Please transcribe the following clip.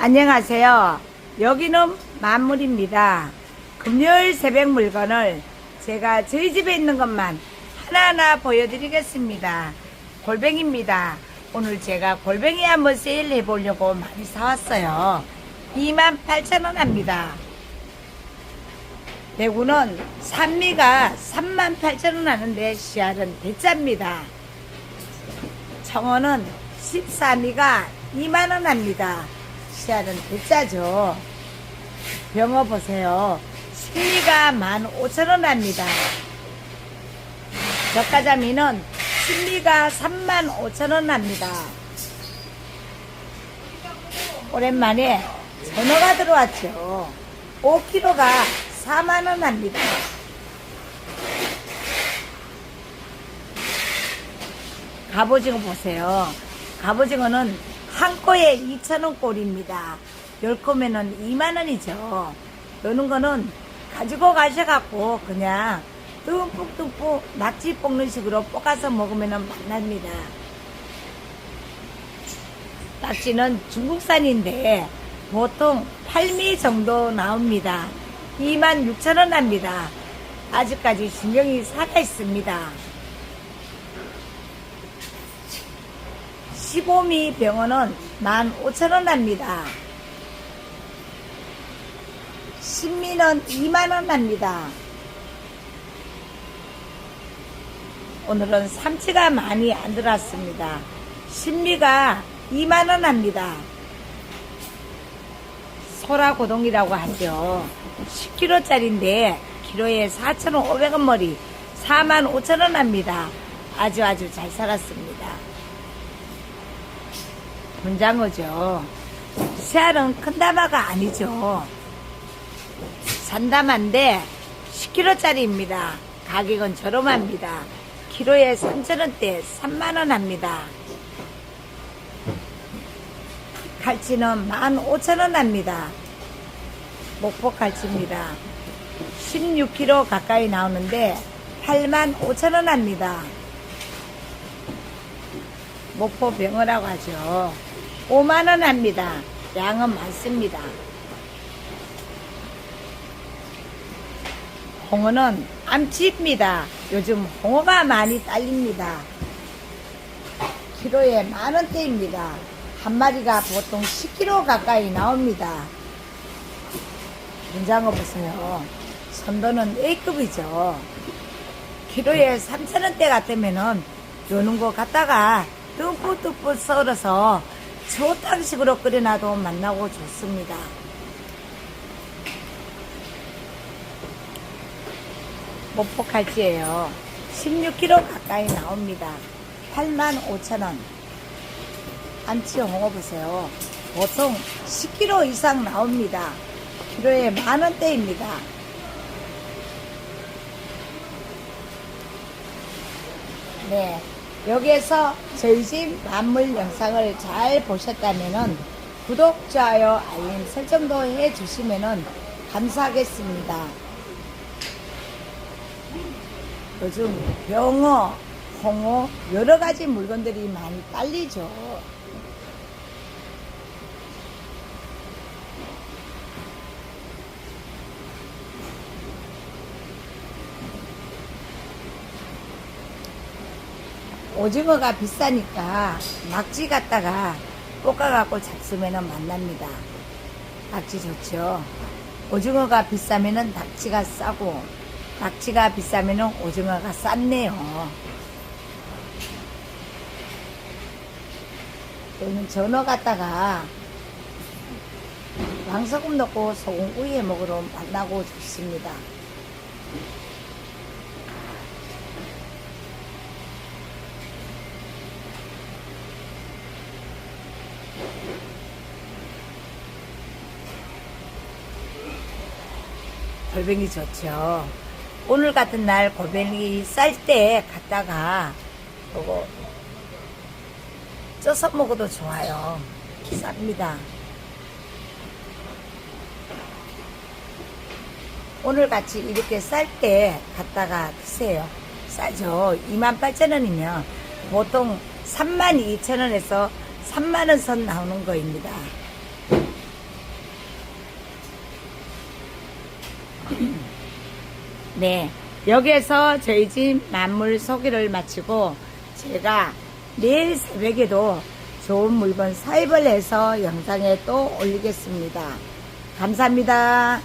안녕하세요. 여기는 만물입니다. 금요일 새벽 물건을 제가 저희 집에 있는 것만 하나하나 보여드리겠습니다. 골뱅입니다. 오늘 제가 골뱅이 한번 세일 해 보려고 많이 사왔어요. 28,000원 합니다. 대구는 산미가 38,000원 하는데 씨알은 대짜입니다. 청어는 14미가 2만원 합니다. 씨알은 대짜죠. 병어 보세요. 신미가 15,000원 합니다. 젓가자미는 신미가 35,000원 합니다. 오랜만에 전어가 들어왔죠. 5kg가 4만원 합니다. 갑오징어 보세요. 갑오징어는 한 꼬에 2,000원 꼴입니다. 열 꼬면은 2만원이죠. 노는 거는 가지고 가셔갖고 그냥 듬뿍듬뿍 낙지 볶는 식으로 볶아서 먹으면 맛납니다. 낙지는 중국산인데 보통 8미 정도 나옵니다. 26,000원 합니다. 아직까지 신경이 살아있습니다. 15미 병원은 15,000원 합니다. 10미는 2만원 합니다. 오늘은 삼치가 많이 안 들어왔습니다. 10미가 2만원 합니다. 소라고동이라고 하죠. 10kg짜리인데 키로에 4,500원 머리 45,000원 합니다. 아주 아주 잘 살았습니다. 분장어죠. 씨알은 큰 다마가 아니죠. 산다마인데 10kg짜리입니다. 가격은 저렴합니다. 키로에 3,000원대 3만원 합니다. 갈치는 15,000원 합니다. 목포 갈치입니다. 16kg 가까이 나오는데 85,000원 합니다. 목포 병어라고 하죠. 5만원 합니다. 양은 많습니다. 홍어는 암치입니다. 요즘 홍어가 많이 딸립니다. 키로에 만원대입니다. 한 마리가 보통 10kg 가까이 나옵니다. 문장어 보세요. 선도는 A급이죠. 키로에 3,000원대 같으면은 요는 거 갖다가 듬뿍듬뿍 썰어서 초탕식으로 끓여놔도 맛나고 좋습니다. 목포칼치예요. 16kg 가까이 나옵니다. 85,000원. 안치 홍어 보세요. 보통 10kg 이상 나옵니다. 키로에 만원대입니다. 네. 여기에서 저희 집 만물 영상을 잘 보셨다면은 구독, 좋아요, 알림 설정도 해 주시면은 감사하겠습니다. 요즘 병어, 홍어, 여러 가지 물건들이 많이 딸리죠. 오징어가 비싸니까 낙지 갖다가 볶아갖고 잡수면은 만납니다. 낙지 좋죠. 오징어가 비싸면은 낙지가 싸고 낙지가 비싸면은 오징어가 쌌네요. 여기는 전어 갖다가 왕소금 넣고 소금 우유에 먹으러 만나고 좋습니다. 골뱅이 좋죠. 오늘 같은 날 골뱅이 쌀때 갖다가 그거 쪄서 먹어도 좋아요. 쌉니다. 오늘 같이 이렇게 쌀때 갖다가 드세요. 싸죠. 28,000원이면 보통 32,000원에서 3만원 선 나오는 거입니다. 네. 여기에서 저희 집 만물 소개를 마치고 제가 내일 새벽에도 좋은 물건 사입을 해서 영상에 또 올리겠습니다. 감사합니다.